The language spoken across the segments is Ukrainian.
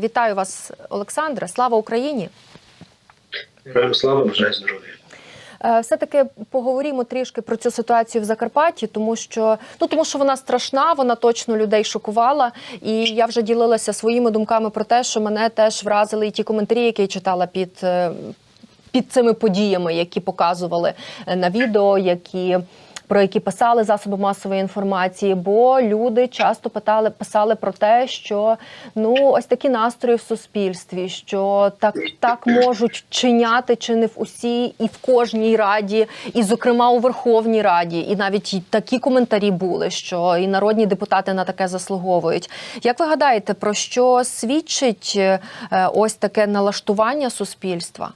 Вітаю вас, Олександре. Слава Україні! Слава, бажаю здоров'я. Е, Все-таки поговоримо трішки про цю ситуацію в Закарпатті, тому що ну тому, що вона страшна, вона точно людей шокувала. І я вже ділилася своїми думками про те, що мене теж вразили і ті коментарі, які я читала під. е, Під цими подіями, які показували е, на відео, які про які писали засоби масової інформації, бо люди часто питали, писали про те, що ну ось такі настрої в суспільстві, що так, так можуть чиняти чи не в усій і в кожній раді, і зокрема у Верховній Раді, і навіть такі коментарі були, що і народні депутати на таке заслуговують. Як ви гадаєте, про що свідчить е, ось таке налаштування суспільства?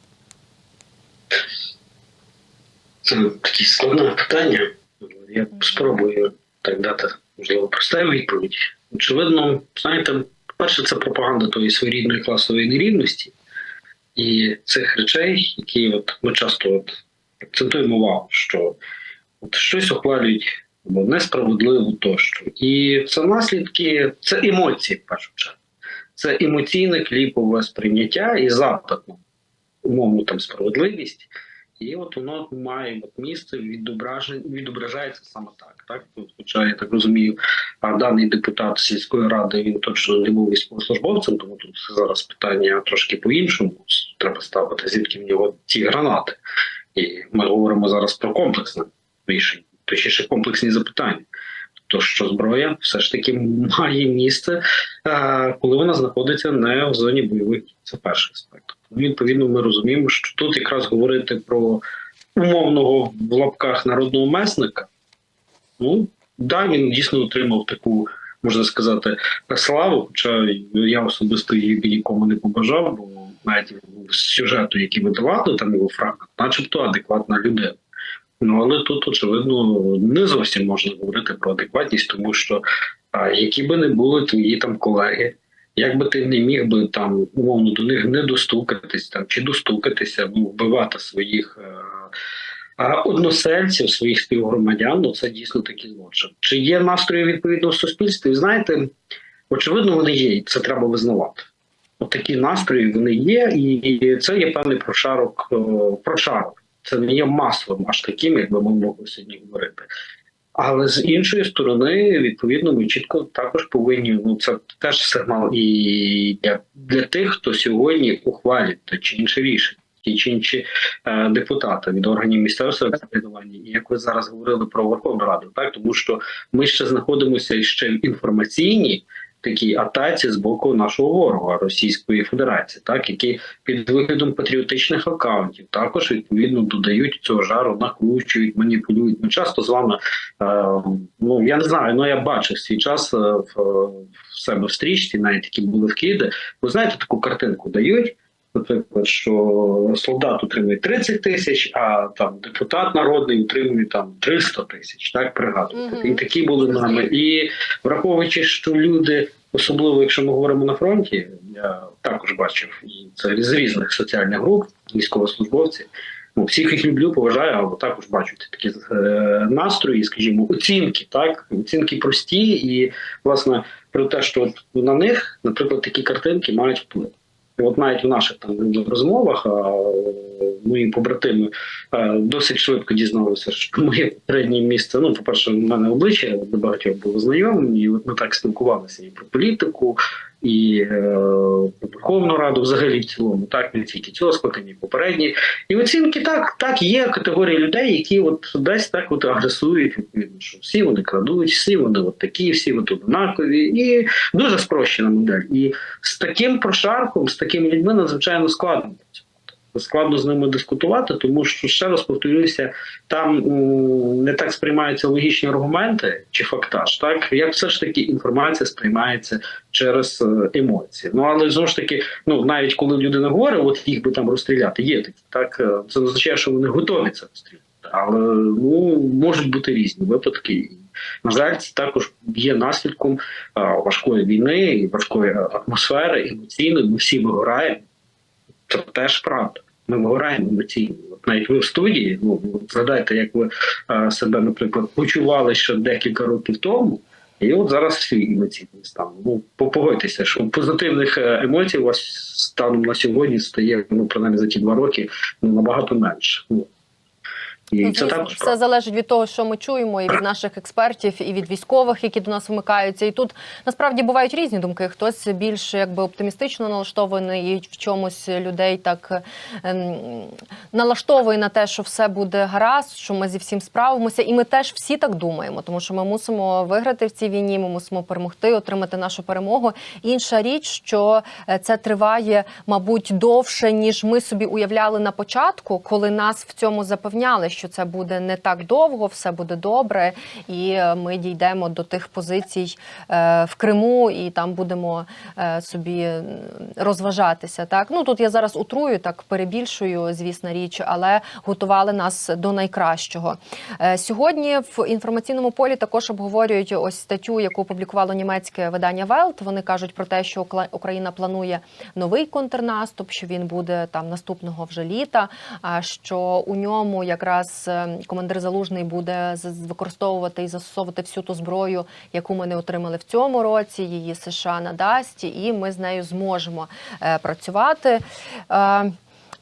Це таке складне питання. Я спробую так дати, можливо, просту відповідь. Очевидно, знаєте, перше, це пропаганда тої своєрідної класової нерівності і цих речей, які от ми часто от акцентуємо увагу, що от щось ухвалюють або несправедливо тощо. І це наслідки, це емоції, в першу чергу. Це емоційне кліпове сприйняття і запит на умовну там справедливість. І от воно має от місце відображається саме так. Так, хоча я так розумію, а даний депутат сільської ради він точно не був військовослужбовцем, тому тут зараз питання трошки по-іншому. Треба ставити, звідки в нього ці гранати. І ми говоримо зараз про комплексне рішення, точніше комплексні запитання. То що зброя все ж таки має місце, е, коли вона знаходиться не в зоні бойових. Це перший аспект. Відповідно, ми розуміємо, що тут якраз говорити про умовного в лапках народного месника. Ну, да, він дійсно отримав таку, можна сказати, славу. Хоча я особисто її нікому не побажав, бо навіть з сюжету, який видавали, там його фрагмент, начебто адекватна людина. Ну але тут, очевидно, не зовсім можна говорити про адекватність, тому що а, які би не були твої там колеги, як би ти не міг би там умовно до них не достукатись там чи достукатися, ну, вбивати своїх е, а, односельців, своїх співгромадян, ну це дійсно такий злочин. Чи є настрої відповідно в суспільстві? Знаєте, очевидно, вони є, і це треба визнавати. От такі настрої вони є, і це є певний прошарок е, прошарок. Це не є масовим аж таким, як би ми могли сьогодні говорити. Але з іншої сторони, відповідно, ми чітко також повинні. Ну це теж сигнал і для, для тих, хто сьогодні ухвалює те чи інше рішення, ті чи інші е, депутати від органів місцевого самоврядування. І як ви зараз говорили про Верховну Раду, так тому що ми ще знаходимося ще в інформаційній такій атаці з боку нашого ворога Російської Федерації, так які під виглядом патріотичних акаунтів також відповідно додають цього жару, накручують, маніпулюють. Ми часто з вами е, ну я не знаю, ну я бачив свій час е, в, в себе в стрічці, навіть які були вкиди. Ви знаєте, таку картинку дають. Наприклад, що солдат отримує 30 тисяч, а там депутат народний отримує там 300 тисяч. Так пригадуєте. Мгм. І такі були нами. І враховуючи, що люди, особливо якщо ми говоримо на фронті, я також бачив і це з різних соціальних груп, військовослужбовці. Ну, всіх їх люблю, поважаю, але також бачу такі е, настрої, скажімо, оцінки, так оцінки прості, і власне про те, що на них, наприклад, такі картинки мають вплив. От навіть в наших там розмовах мої побратими досить швидко дізналися, що моє попереднє місце. Ну, по-перше, в мене обличчя до багатьох було знайомим, і от ми так спілкувалися і про політику, і е, Верховну Раду, взагалі в цілому, так не тільки цього скликання, попередні. І оцінки так, так є категорії людей, які от десь так от агресують, відповідно, що всі вони крадуть, всі вони от такі, всі вони однакові, і дуже спрощена модель. І з таким прошарком, з такими людьми надзвичайно складно. Складно з ними дискутувати, тому що ще раз повторюся, там не так сприймаються логічні аргументи чи фактаж, так як все ж таки інформація сприймається через е, емоції. Ну але знову ж таки, ну навіть коли людина говорить, от їх би там розстріляти, є такі, так е, це означає, що вони готові це розстріляти. Але ну можуть бути різні випадки. На жаль, це також є наслідком важкої війни важкої атмосфери, емоційної. Ми всі вигораємо. Це теж правда. Ми вигораємо емоційно. Навіть ви в студії, ну згадайте, як ви а, себе, наприклад, почували ще декілька років тому. І от зараз свій емоційний стан. Ну, попогодьтеся, що позитивних е, емоцій у вас станом на сьогодні стає, ну, принаймні за ті два роки, ну, набагато менше. Ну, і це також все залежить від того, що ми чуємо, і від наших експертів, і від військових, які до нас вмикаються. І тут насправді бувають різні думки. Хтось більш якби оптимістично налаштований, і в чомусь людей так ем, налаштовує на те, що все буде гаразд, що ми зі всім справимося. І ми теж всі так думаємо, тому що ми мусимо виграти в цій війні. Ми мусимо перемогти, отримати нашу перемогу. Інша річ, що е, це триває, мабуть, довше ніж ми собі уявляли на початку, коли нас в цьому запевняли, що це буде не так довго, все буде добре, і е, ми дійдемо до тих позицій е, в Криму, і там будемо е, собі розважатися. Так ну тут я зараз утрую, так перебільшую, звісна річ, але готували нас до найкращого. Сьогодні в інформаційному полі також обговорюють ось статтю, яку опублікувало німецьке видання Велт. Вони кажуть про те, що Україна планує новий контрнаступ, що він буде там наступного вже літа. А що у ньому якраз е, командир залужний буде використовувати і застосовувати всю ту зброю, яку ми не отримали в цьому році. Її США надасть, і ми з нею зможемо е, працювати.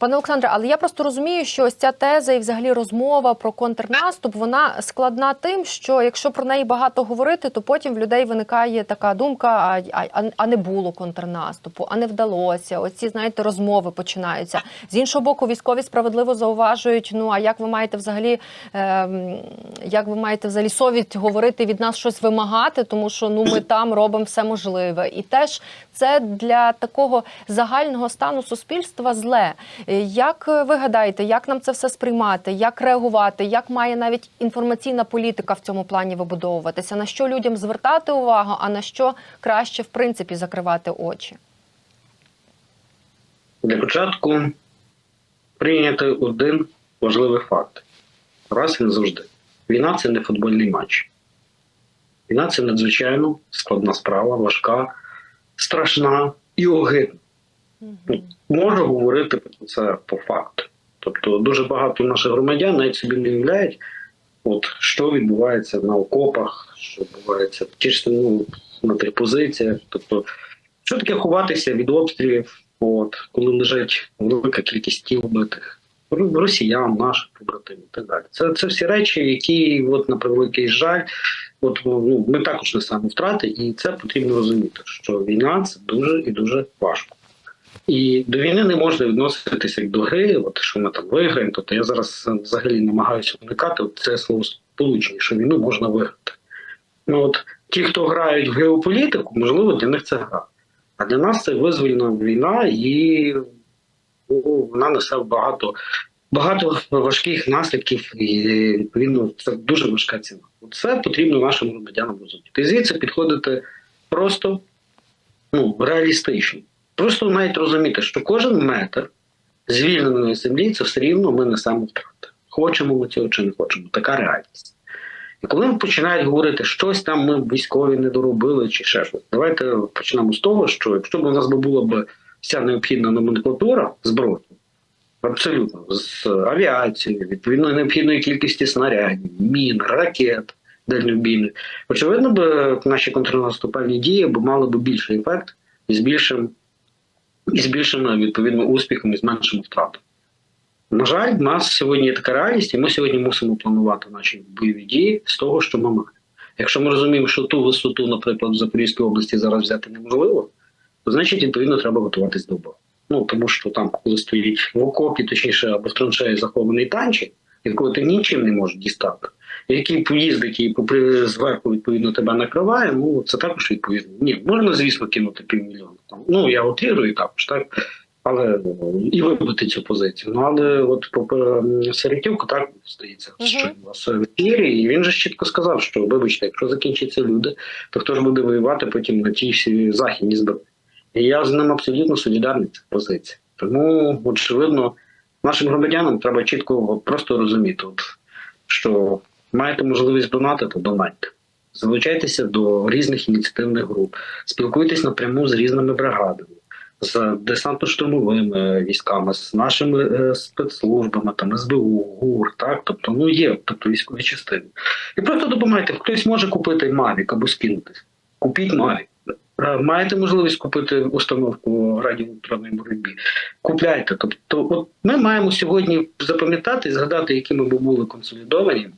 Е, Пане Олександре, але я просто розумію, що ось ця теза і взагалі розмова про контрнаступ вона складна тим, що якщо про неї багато говорити, то потім в людей виникає така думка: а, а, а не було контрнаступу, а не вдалося. Оці знаєте, розмови починаються. З іншого боку, військові справедливо зауважують. Ну а як ви маєте взагалі, ем, як ви маєте взагалі совість говорити від нас щось вимагати, тому що ну ми там робимо все можливе, і теж це для такого загального стану суспільства зле. Е, Як е, ви гадаєте, як нам це все сприймати, як реагувати, як має навіть інформаційна політика в цьому плані вибудовуватися? На що людям звертати увагу, а на що краще в принципі закривати очі? Для початку прийняти один важливий факт. Раз і назавжди. Війна це не футбольний матч. Війна це надзвичайно складна справа, важка, страшна і огидна. Можу говорити про це по факту. Тобто дуже багато наших громадян навіть собі не уявляють, от, що відбувається на окопах, що відбувається ті ж ну, на тих позиціях. Тобто, що таке ховатися від обстрілів, от, коли лежить велика кількість тіл вбитих, росіян, наших побратимів і так далі. Це, це всі речі, які, от, на превеликий жаль, от, ну, ми також несемо втрати, і це потрібно розуміти, що війна це дуже і дуже важко. І до війни не можна відноситися як до гри, от що ми там виграємо. Тобто я зараз взагалі намагаюся уникати от це слово сполучення, що війну можна виграти. Ну от ті, хто грають в геополітику, можливо, для них це гра. А для нас це визвольна війна, і ну, вона несе багато, багато важких наслідків, і відповідно це дуже важка ціна. Це потрібно нашим громадянам розуміти. І звідси підходити просто ну, реалістично. Просто навіть розуміти, що кожен метр звільненої землі це все рівно ми несемо втрати. Хочемо ми цього чи не хочемо. Така реальність. І коли ми починають говорити, щось там ми військові не доробили чи ще щось, давайте почнемо з того, що якщо б у нас була б вся необхідна номенклатура зброї, абсолютно з авіацією, відповідно необхідної кількості снарядів, мін, ракет дальнобійних, очевидно, б наші контрнаступальні дії б мали б більший ефект і з більшим і з більшим відповідно успіхом і з меншим втратом. На жаль, в нас сьогодні є така реальність, і ми сьогодні мусимо планувати наші бойові дії з того, що ми маємо. Якщо ми розуміємо, що ту висоту, наприклад, в Запорізькій області зараз взяти неможливо, то значить відповідно треба готуватись до бою. Ну тому що там, коли стоїть в окопі, точніше або в траншеї захований танчик, якого ти нічим не можеш дістати, який і попри зверху відповідно тебе накриває, ну це також відповідно. Ні, можна, звісно, кинути півмільйона. Там. Ну я утрирую також, так. Але і вибити цю позицію. Ну але от по Середюк так здається, що у вас в ефірі, і він же чітко сказав, що вибачте, якщо закінчаться люди, то хто ж буде воювати потім на тій всій західній зброї? І я з ним абсолютно солідарний ця позиція. Тому, очевидно, нашим громадянам треба чітко просто розуміти, от, що маєте можливість донатити, донатьте. Залучайтеся до різних ініціативних груп, спілкуйтесь напряму з різними бригадами. з десантно-штурмовими військами, з нашими е, спецслужбами, там СБУ, ГУР, так тобто ну є, тобто військові частини. І просто допомагайте. Хтось може купити Mavic або скинутись. Купіть Mavic. Е, Маєте можливість купити установку радіоелектронної боротьби. Купляйте. Тобто, от ми маємо сьогодні запам'ятати і згадати, якими ми були консолідовані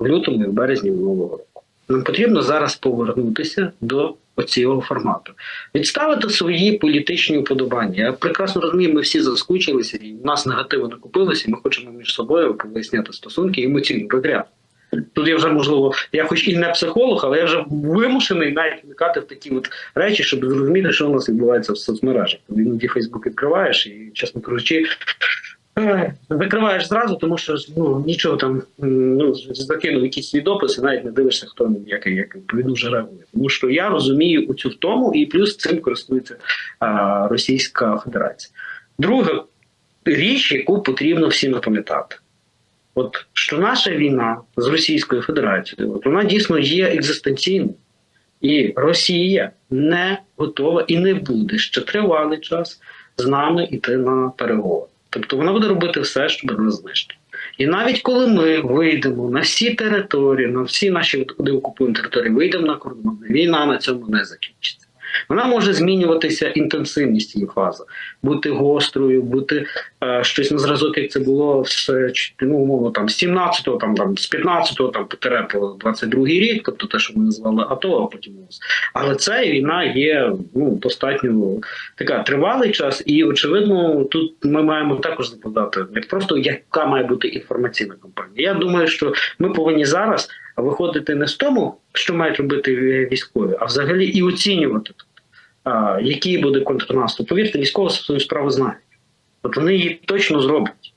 в лютому і в березні минулого року. Нам потрібно зараз повернутися до оцього формату, відставити свої політичні уподобання. Я прекрасно розумію, ми всі заскучилися, і в нас негативу накопилося, і ми хочемо між собою виясняти стосунки і емоційний розряд. Тут я вже можливо, я хоч і не психолог, але я вже вимушений навіть вникати в такі от речі, щоб зрозуміти, що у нас відбувається в соцмережах. Іноді Фейсбук відкриваєш і, чесно кажучи, закриваєш зразу, тому що ну нічого там ну закинув якісь свій допис, і навіть не дивишся, хто який як відповідно вже реагує. Тому що я розумію у цю втому, і плюс цим користується а, Російська Федерація. Друга річ, яку потрібно всім пам'ятати. От що наша війна з Російською Федерацією, от вона дійсно є екзистенційною. І Росія не готова і не буде ще тривалий час з нами йти на переговори. Тобто вона буде робити все, щоб нас знищити. І навіть коли ми вийдемо на всі території, на всі наші деокуповані території, вийдемо на кордон, війна на цьому не закінчиться. Вона може змінюватися інтенсивність її фази, бути гострою, бути е, щось на зразок, як це було з ну, умовно там з 17-го, там, там з 15-го там потере по 22-й рік, тобто те, що ми назвали АТО, а потім ООС. Але ця війна є ну достатньо така тривалий час, і очевидно, тут ми маємо також закладати не просто яка має бути інформаційна кампанія. Я думаю, що ми повинні зараз виходити не з тому, що мають робити військові, а взагалі і оцінювати, який буде контрнаступ. Повірте, військово свою справу знають. От вони її точно зроблять.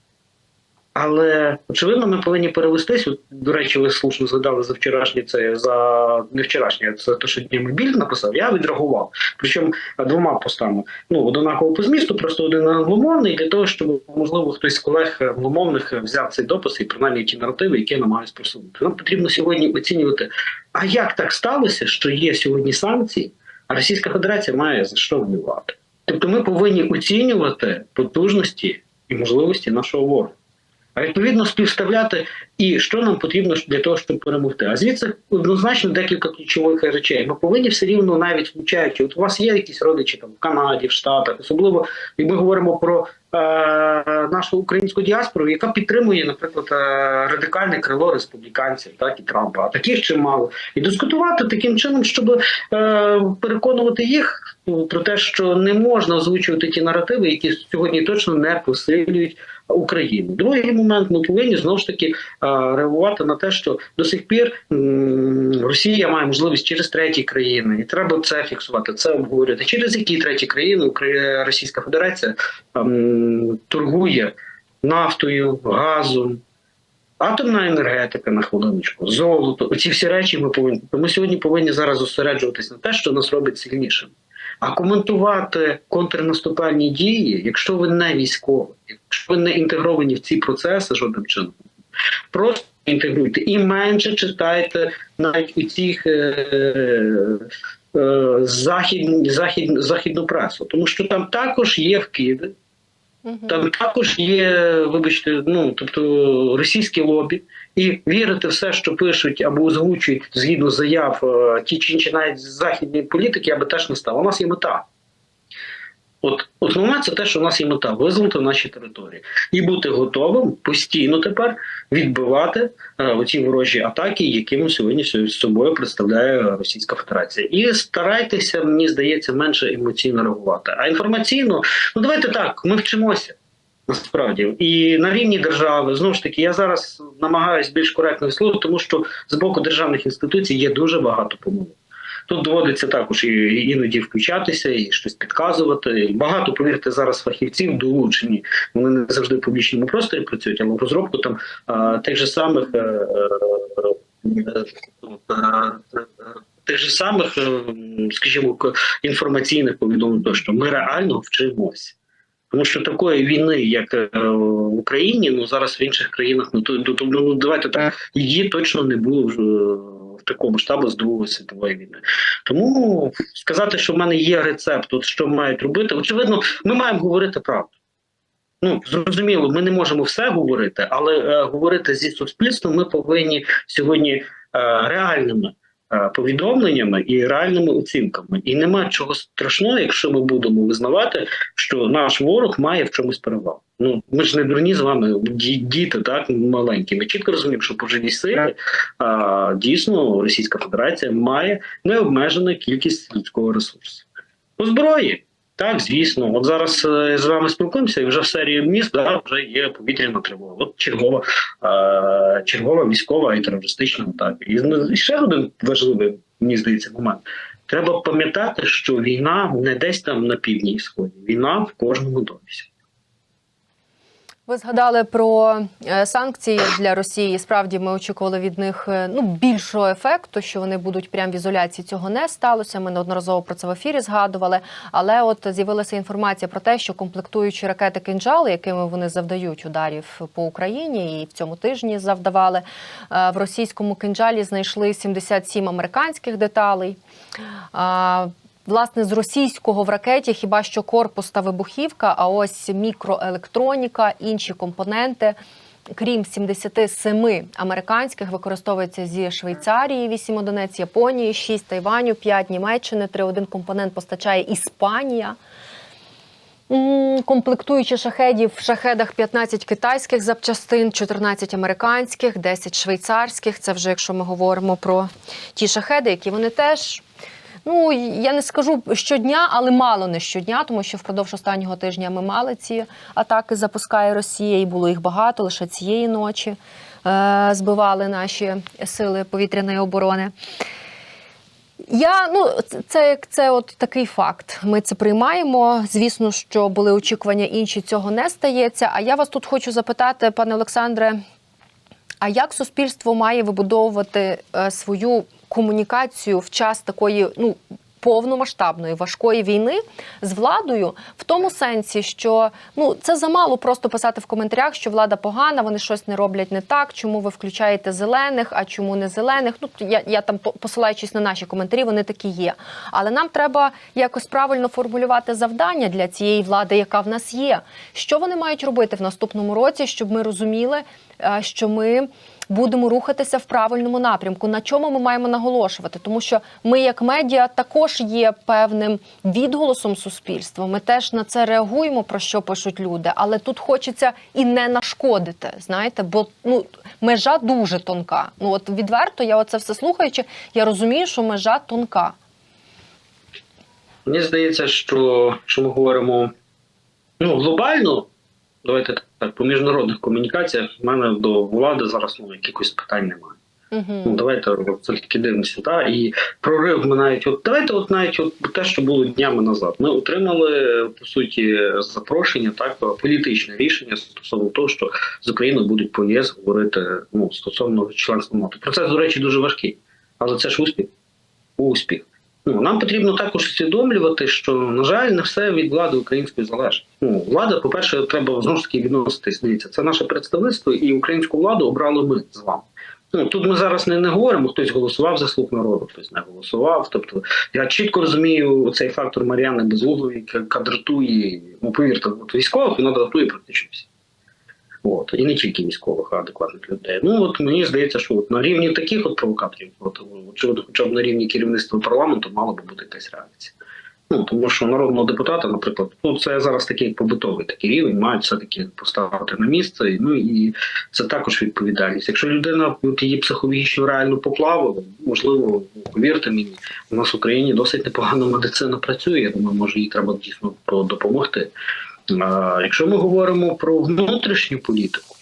Але очевидно, ми повинні перевестись. До речі, ви слушно згадали за вчорашнє це за не вчорашнє, це те, що днями біль написав. Я відреагував. Причому е, двома постами. Ну однаково по змісту, просто один англомовний для того, щоб можливо хтось з колег англомовних взяв цей допис і принаймні ті наративи, які я намагаюся просунути. Нам потрібно сьогодні оцінювати, а як так сталося, що є сьогодні санкції, а Російська Федерація має за що вбивати. Тобто ми повинні оцінювати потужності і можливості нашого ворога. А відповідно співставляти і що нам потрібно для того, щоб перемогти. А звідси однозначно декілька ключових речей. Ми повинні все рівно навіть включаючи. От у вас є якісь родичі там в Канаді, в Штатах, особливо і ми говоримо про е, нашу українську діаспору, яка підтримує, наприклад, е, радикальне крило республіканців, так і Трампа, а таких чимало, і дискутувати таким чином, щоб е, переконувати їх про те, що не можна озвучувати ті наративи, які сьогодні точно не посилюють. Україну. Другий момент ми повинні знову ж таки реагувати на те, що до сих пір Росія має можливість через треті країни, і треба це фіксувати, це обговорювати. Через які треті країни Російська Федерація торгує нафтою, газом. Атомна енергетика на хвилиночку, золото. Оці всі речі ми повинні. Ми сьогодні повинні зараз зосереджуватися на те, що нас робить сильнішим. А коментувати контрнаступальні дії, якщо ви не військові, якщо ви не інтегровані в ці процеси жодним чином, просто інтегруйте і менше читайте навіть у цих е, е, захід, захід, західну пресу, тому що там також є вкиди. Там також є, вибачте, ну тобто російські лобі, і вірити все, що пишуть або озвучують згідно заяв е, ті чи інші навіть західні політики, я би теж не став. У нас є мета. От основне це те, що у нас є мета визволити наші території і бути готовим постійно тепер відбивати е, оці ворожі атаки, якими сьогодні з собою представляє Російська Федерація. І старайтеся, мені здається, менше емоційно реагувати. А інформаційно, ну давайте так, ми вчимося. Насправді і на рівні держави знову ж таки я зараз намагаюся більш коректно висловити, тому що з боку державних інституцій є дуже багато помилок. Тут доводиться також і іноді включатися, і щось підказувати. Багато повірте зараз фахівців долучені. Вони не завжди в публічному просторі працюють, але в розробку там а, тих же самих. е, е, е, Тих же самих, е, скажімо, інформаційних повідомлень, що ми реально вчимося. Тому що такої війни, як е, в Україні, ну зараз в інших країнах, ну то, ну давайте так, її точно не було вже в такому масштабу з Другої світової війни. Тому сказати, що в мене є рецепт, от що мають робити, очевидно, ми маємо говорити правду. Ну зрозуміло, ми не можемо все говорити, але е, говорити зі суспільством ми повинні сьогодні е, реальними е, повідомленнями і реальними оцінками. І немає чого страшного, якщо ми будемо визнавати, що наш ворог має в чомусь перевагу. Ну ми ж не дурні з вами, ді- діти, так маленькі. Ми чітко розуміємо, що по живій силі а, дійсно Російська Федерація має необмежену кількість людського ресурсу. По зброї. Так, звісно, от зараз е, з вами спілкуємося, і вже в серії міст да, вже є повітряна тривога. От чергова, е, чергова військова і терористична атака. І, ну, і ще один важливий, мені здається, момент. Треба пам'ятати, що війна не десь там на півдні і сході. Війна в кожному домі. Ви згадали про е, санкції для Росії. Справді ми очікували від них е, ну більшого ефекту, що вони будуть прямо в ізоляції. Цього не сталося. Ми неодноразово про це в ефірі згадували. Але от з'явилася інформація про те, що комплектуючі ракети кинджали, якими вони завдають ударів по Україні, і в цьому тижні завдавали е, в російському кинджалі. Знайшли 77 американських деталей. Власне, з російського в ракеті хіба що корпус та вибухівка, а ось мікроелектроніка, інші компоненти. Крім 77 американських, використовується зі Швейцарії, 8 одиниць Японії, 6 Тайваню, 5 Німеччини, 3-1 компонент постачає Іспанія. Комплектуючи шахедів в шахедах 15 китайських запчастин, 14 американських, 10 швейцарських. Це вже якщо ми говоримо про ті шахеди, які вони теж. Ну я не скажу щодня, але мало не щодня, тому що впродовж останнього тижня ми мали ці атаки, запускає Росія, і було їх багато лише цієї ночі. Е, збивали наші сили повітряної оборони. Я ну це- це от такий факт. Ми це приймаємо. Звісно, що були очікування інші, цього не стається. А я вас тут хочу запитати, пане Олександре. А як суспільство має вибудовувати е, свою комунікацію в час такої ну повномасштабної важкої війни з владою, в тому сенсі, що ну це замало просто писати в коментарях, що влада погана, вони щось не роблять не так. Чому ви включаєте зелених, а чому не зелених? Ну я, я там по- посилаючись на наші коментарі, вони такі є. Але нам треба якось правильно формулювати завдання для цієї влади, яка в нас є. Що вони мають робити в наступному році, щоб ми розуміли, е, що ми будемо рухатися в правильному напрямку. На чому ми маємо наголошувати? Тому що ми, як медіа, також є певним відголосом суспільства. Ми теж на це реагуємо, про що пишуть люди. Але тут хочеться і не нашкодити. Знаєте, бо ну межа дуже тонка. Ну от відверто, я оце все слухаючи, я розумію, що межа тонка. Мені здається, що, що ми говоримо ну, глобально, давайте так, по міжнародних комунікаціях, в мене до влади зараз ну, якихось питань немає. Ну, Угу. давайте все таки дивимося. Та? І прорив ми навіть от давайте, от навіть от те, що було днями назад. Ми отримали по суті запрошення, так політичне рішення стосовно того, що з Україною будуть по ЄС говорити ну, стосовно членства НАТО. Процес, до речі, дуже важкий, але це ж успіх. Успіх. Ну, нам потрібно також усвідомлювати, що, на жаль, не все від влади української залежить. Ну, влада, по-перше, треба знову ж таки відноситись. Це наше представництво, і українську владу обрали ми з вами. Ну тут ми зараз не, не говоримо, хтось голосував за слуг народу, хтось не голосував. Тобто я чітко розумію цей фактор Мар'яни Безуглої, яка дратує, ну повірте, от військових вона дратує практично всі. От, і не тільки військових, а адекватних людей. Ну от мені здається, що от на рівні таких от провокаторів, от, очевидно, хоча б на рівні керівництва парламенту мала би бути якась реакція. Ну тому що народного депутата, наприклад, ну це зараз такий побутовий такий рівень, мають все таки поставити на місце. Ну і це також відповідальність. Якщо людина от, її психологічно реально поплавила, можливо, повірте мені, у нас в Україні досить непогано медицина працює. Я думаю, може їй треба дійсно допомогти. Якщо ми говоримо про внутрішню політику.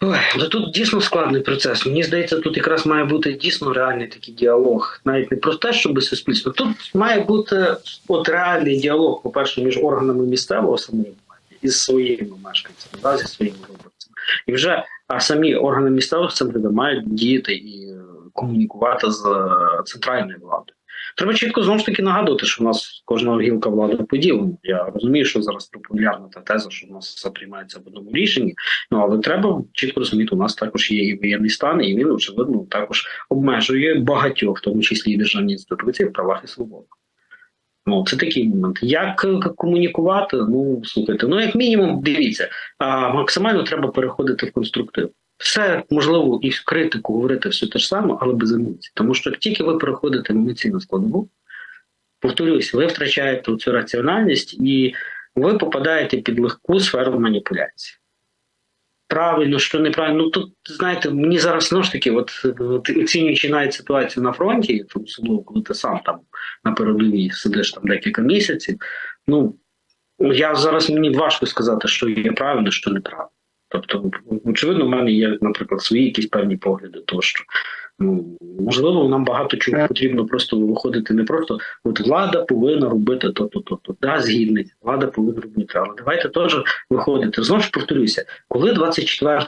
Ой, ну тут дійсно складний процес. Мені здається, тут якраз має бути дійсно реальний такий діалог. Навіть не про те, щоб суспільство. Тут має бути от реальний діалог, по-перше, між органами місцевого самоврядування і своїми мешканцями, да, зі своїми виборцями. І вже а самі органи місцевого самоврядування мають діяти і е, комунікувати з е, центральною владою. Треба чітко знову ж таки нагадувати, що в нас кожна гілка влади поділена. Я розумію, що зараз популярна та теза, що в нас все приймається в одному рішенні. Ну але треба чітко розуміти, у нас також є і воєнний стан, і він очевидно також обмежує багатьох, в тому числі і державні інституції, в правах і свободах. Ну, це такий момент. Як комунікувати? Ну слухайте, ну як мінімум, дивіться, а максимально треба переходити в конструктив. Все можливо і критику говорити все те ж саме, але без емоцій. Тому що як тільки ви переходите в емоційну складову, повторюсь, ви втрачаєте цю раціональність і ви попадаєте під легку сферу маніпуляції. Правильно, що неправильно. Ну тут знаєте, мені зараз знову ж таки, от, от оцінюючи навіть ситуацію на фронті, особливо коли ти сам там на передовій сидиш там декілька місяців. Ну я зараз мені важко сказати, що є правильно, що неправильно. Тобто, очевидно, в мене є, наприклад, свої якісь певні погляди, того, що ну можливо, нам багато чого потрібно просто виходити не просто от влада повинна робити то, то, то, то. Да, згідний, влада повинна робити. Але давайте теж виходити. Знову ж повторюся, коли 24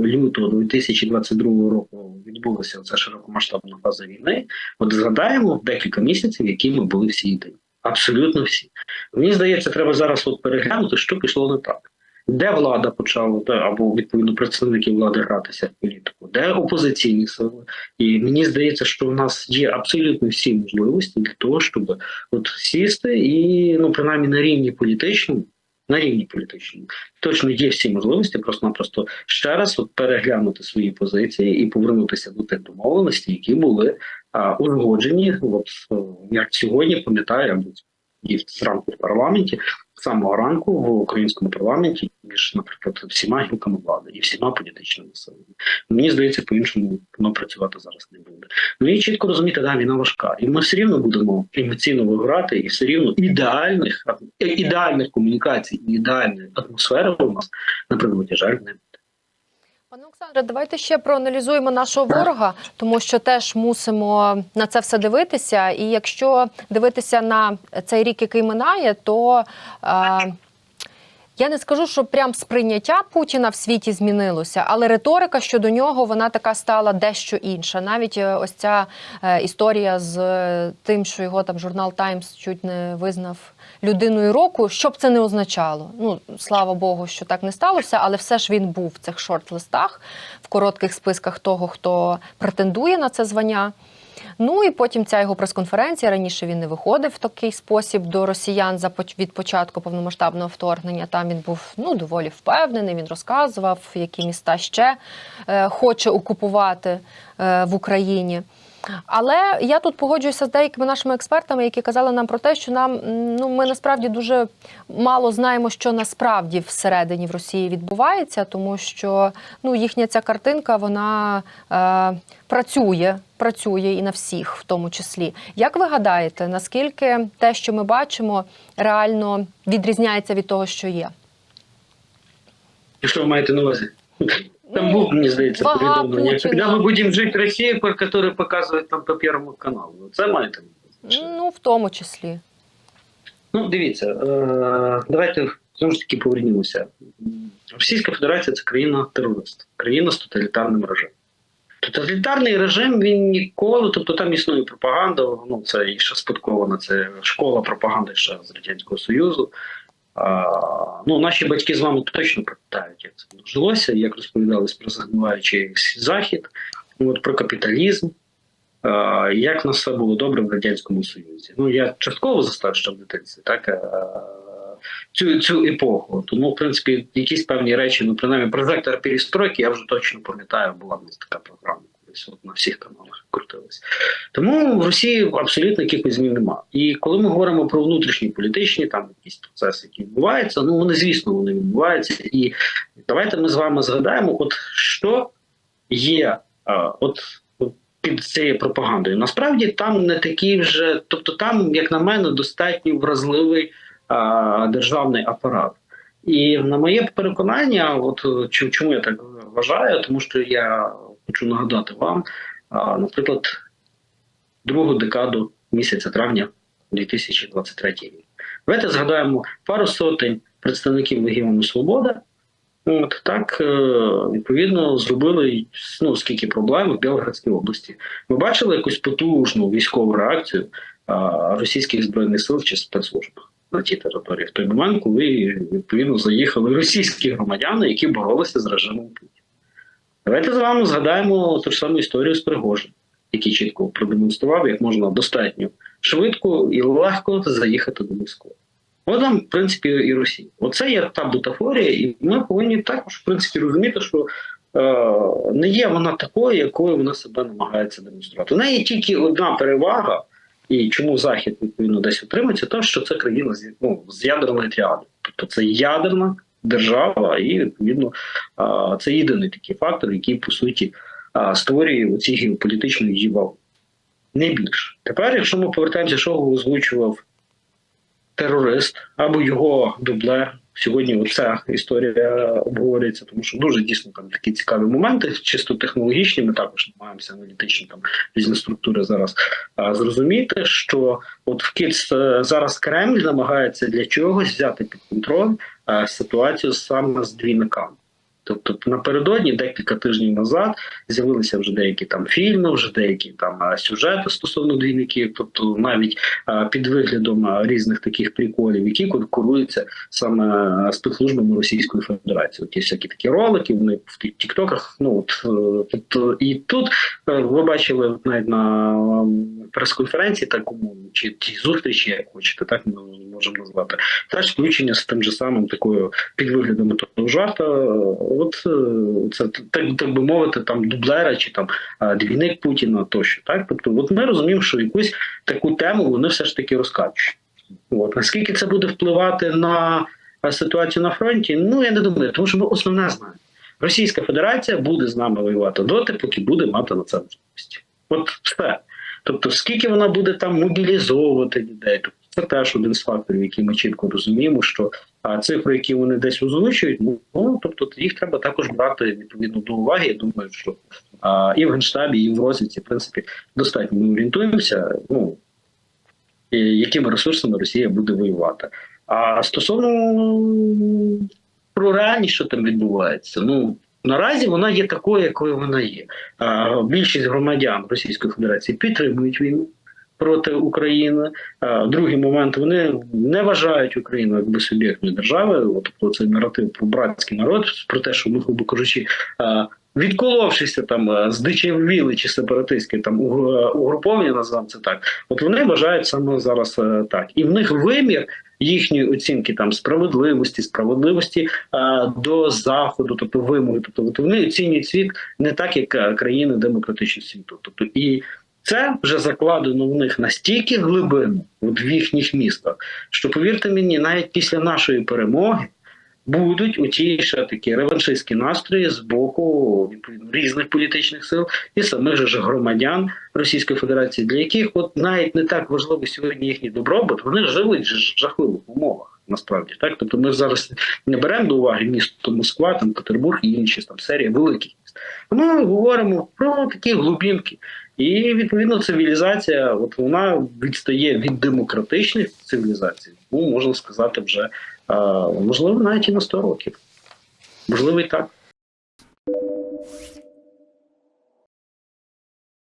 лютого 2022 року відбулася ця широкомасштабна фаза війни, от згадаємо декілька місяців, які ми були всі єдині. Абсолютно всі. Мені здається, треба зараз от переглянути, що пішло не так. Де влада почала, або відповідно представники влади гратися в політику, де опозиційні сили. І мені здається, що в нас є абсолютно всі можливості для того, щоб от сісти і ну принаймні на рівні політичному, на рівні політичному, точно є всі можливості, просто-напросто ще раз от переглянути свої позиції і повернутися до тих домовленостей, які були а, узгоджені. От е, як сьогодні пам'ятаю, або і зранку в парламенті, самого ранку в українському парламенті між, наприклад, всіма гілками влади і всіма політичними силами. Мені здається, по-іншому воно працювати зараз не буде. Ну і чітко розуміти, да, війна важка, і ми все рівно будемо емоційно виграти, і все рівно ідеальних ідеальних комунікацій, і ідеальної атмосфери у нас на прикладі жаль не. Пане Олександре, давайте ще проаналізуємо нашого ворога, тому що теж мусимо на це все дивитися. І якщо дивитися на цей рік, який минає, то е, я не скажу, що прям сприйняття Путіна в світі змінилося, але риторика щодо нього вона така стала дещо інша. Навіть е, ось ця е, історія з е, тим, що його там журнал Таймс чуть не визнав людиною року, що б це не означало. Ну слава Богу, що так не сталося, але все ж він був в цих шорт-листах, в коротких списках того, хто претендує на це звання. Ну і потім ця його прес-конференція. Раніше він не виходив в такий спосіб до росіян за від початку повномасштабного вторгнення. Там він був ну доволі впевнений. Він розказував, які міста ще е, хоче окупувати е, в Україні. Але я тут погоджуюся з деякими нашими експертами, які казали нам про те, що нам ну ми насправді дуже мало знаємо, що насправді всередині в Росії відбувається, тому що ну їхня ця картинка вона е, працює, працює і на всіх, в тому числі. Як ви гадаєте, наскільки те, що ми бачимо, реально відрізняється від того, що є? Що ви маєте на увазі? Там був, мені здається, повідомлення. Коли ми будемо жити в Росії, про яке показують там по Первому каналу. Ну, Це маєте? Ну, в тому числі. Ну, дивіться, е, давайте знову ж таки повернімося. Російська Федерація це країна-терорист, країна з тоталітарним режимом. Тоталітарний режим він ніколи, тобто там існує пропаганда, ну це і ще спадкована, це школа пропаганди ще з Радянського Союзу. Ну, наші батьки з вами точно пам'ятають, як це жилося, як розповідались про загниваючий захід, от, про капіталізм, як нас все було добре в Радянському Союзі. Ну, я частково застав ще в дитинстві, так, цю, цю епоху. Тому, в принципі, якісь певні речі, ну, принаймні, прожектор перестройки, я вже точно пам'ятаю, була в нас така програма. От на всіх каналах крутилась. Тому в Росії абсолютно якихось змін немає. І коли ми говоримо про внутрішні політичні там якісь процеси, які відбуваються, ну вони звісно вони відбуваються. І давайте ми з вами згадаємо, от що є а, от під цією пропагандою. Насправді там не такі вже, тобто там, як на мене, достатньо вразливий а, державний апарат. І на моє переконання, от чому я так вважаю, тому що я хочу нагадати вам, наприклад, другу декаду місяця травня 2023 рік. Давайте згадаємо пару сотень представників Легіону Свобода, От так е, відповідно зробили ну скільки проблем в Білградській області. Ми бачили якусь потужну військову реакцію російських збройних сил чи спецслужб на тій території в той момент, коли відповідно заїхали російські громадяни, які боролися з режимом Путіна. Давайте з вами згадаємо ту ж саму історію з Пригожин, який чітко продемонстрував, як можна достатньо швидко і легко заїхати до Москви. От там, в принципі, і Росія. Оце є та бутафорія, і ми повинні також, в принципі, розуміти, що е, не є вона такою, якою вона себе намагається демонструвати. У неї тільки одна перевага, і чому Захід відповідно десь утримується, то що це країна з, ну, з ядерної тріади. Тобто це ядерна держава, і відповідно це єдиний такий фактор, який по суті створює оці геополітичну її. Не більше. Тепер, якщо ми повертаємося, що озвучував терорист або його дублер. Сьогодні оця історія обговорюється, тому що дуже дійсно там такі цікаві моменти, чисто технологічні. Ми також намагаємося аналітичні там різні структури зараз а, зрозуміти, що от в КІЦ е, зараз Кремль намагається для чогось взяти під контроль а, ситуацію саме з двійниками. Тобто напередодні, декілька тижнів назад, з'явилися вже деякі там фільми, вже деякі там сюжети стосовно двійників, тобто навіть а, під виглядом а, різних таких приколів, які куруються саме спецслужбами Російської Федерації. Ті всякі такі ролики, вони в тіктоках. Ну от е, тобто, і тут е, ви бачили навіть на прес-конференції, так умовно, чи ті зустрічі, як хочете, так ми можемо назвати. Теж включення з тим же самим такою під виглядом того жарта. От е, це так, так би мовити, там дублера чи там двійник Путіна тощо. Так, тобто, от ми розуміємо, що якусь таку тему вони все ж таки розкачують. От наскільки це буде впливати на ситуацію на фронті? Ну я не думаю, тому що ми основне знаємо. Російська Федерація буде з нами воювати доти, поки буде мати на це можливість. От все. Тобто, скільки вона буде там мобілізовувати людей, тобто це теж один з факторів, які ми чітко розуміємо, що а, цифри, які вони десь озвучують, ну ну, тобто їх треба також брати відповідно до уваги. Я думаю, що а, і в генштабі, і в розвідці, в принципі, достатньо ми орієнтуємося. Ну якими ресурсами Росія буде воювати. А стосовно про реальність, що там відбувається, ну наразі вона є такою, якою вона є. А, більшість громадян Російської Федерації підтримують війну проти України. А, другий момент вони не вважають Україну якби суб'єктною державою. Тобто цей наратив про братський народ, про те, що ми, грубо кажучи, відколовшися там а, здичавілі чи сепаратистське там угруповання, назвав це так. От вони вважають саме зараз е, так, і в них вимір їхньої оцінки там справедливості, справедливості а, до заходу, тобто вимоги. Тобто вони оцінюють світ не так, як е, країни демократичного світу. Тобто і це вже закладено в них настільки глибинно, от в їхніх містах, що повірте мені, навіть після нашої перемоги. Будуть у ті ще такі реваншистські настрої з боку різних політичних сил і самих же громадян Російської Федерації, для яких от навіть не так важливо сьогодні їхній добробут, вони живуть в жахливих умовах. Насправді так, тобто ми зараз не беремо до уваги місто Москва, там Петербург і інші там серії великих міст. Ми говоримо про такі глубинки. І відповідно цивілізація, от вона відстає від демократичних цивілізацій, ну можна сказати, вже можливо навіть і на 100 років, можливо, і так.